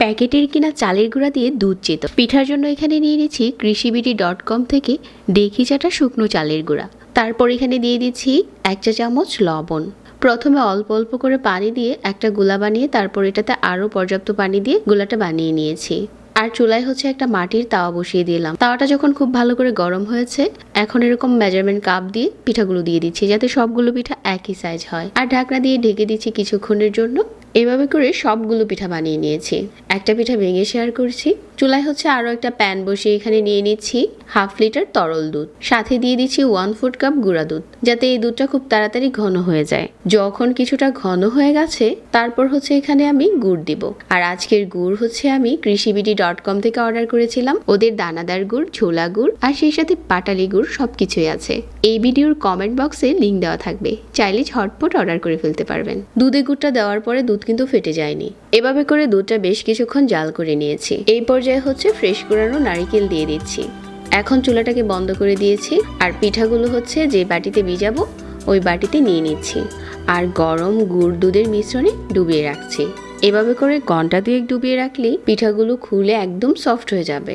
প্যাকেটের কিনা চালের গুঁড়া দিয়ে দুধ চেত। পিঠার জন্য এখানে নিয়ে নিচ্ছি কৃষিবিডি ডট কম থেকে ডেকি চাটা শুকনো চালের গুঁড়া। তারপর এখানে দিয়ে দিচ্ছি এক চা চামচ লবণ। প্রথমে অল্প অল্প করে পানি দিয়ে একটা গোলা বানিয়ে তারপর এটাতে আরও পর্যাপ্ত পানি দিয়ে গোলাটা বানিয়ে নিয়েছি। আর চুলায় হচ্ছে একটা মাটির তাওয়া বসিয়ে দিলাম। তাওয়াটা যখন খুব ভালো করে গরম হয়েছে, এখন এরকম মেজারমেন্ট কাপ দিয়ে পিঠাগুলো দিয়ে দিচ্ছি যাতে সবগুলো পিঠা একই সাইজ হয়। আর ঢাকনা দিয়ে ঢেকে দিচ্ছি কিছুক্ষণের জন্য। এভাবে করে সবগুলো পিঠা বানিয়ে নিয়েছি। একটা পিঠা ভেঙে শেয়ার করছি। চুলায় হচ্ছে আরও একটা প্যান বসিয়ে এখানে নিয়ে নিচ্ছি হাফ লিটার তরল দুধ। সাথে দিয়ে দিচ্ছি ওয়ান ফুট কাপ গুঁড়া দুধ, যাতে এই দুধটা খুব তাড়াতাড়ি ঘন হয়ে যায়। যখন কিছুটা ঘন হয়ে গেছে, তারপর হচ্ছে এখানে আমি গুড় দিব। আর আজকের গুড় হচ্ছে আমি কৃষিবিডি ডট কম থেকে অর্ডার করেছিলাম। ওদের দানাদার গুড়, ছোলা গুড়, আর সেই সাথে পাটালি গুড় সব কিছুই আছে। এই ভিডিওর কমেন্ট বক্সে লিংক দেওয়া থাকবে। চাইলে ঝটপট অর্ডার করে ফেলতে পারবেন। দুধে গুড়টা দেওয়ার পরে দুধ কিন্তু ফেটে যায়নি। এভাবে করে দুধটা বেশ কিছুক্ষণ জাল করে নিয়েছি। এই পর্যায়ে হচ্ছে ফ্রেশ কুড়ানো নারিকেল দিয়ে দিচ্ছি। এখন চুলাটাকে বন্ধ করে দিয়েছি আর পিঠাগুলো হচ্ছে যে বাটিতে ভিজাবো, ওই বাটিতে নিয়ে নিচ্ছি। আর গরম গুড় দুধের মিশ্রণে ডুবিয়ে রাখছি। এভাবে করে ঘণ্টা দুয়েক ডুবিয়ে রাখলেই পিঠাগুলো খুলে একদম সফট হয়ে যাবে।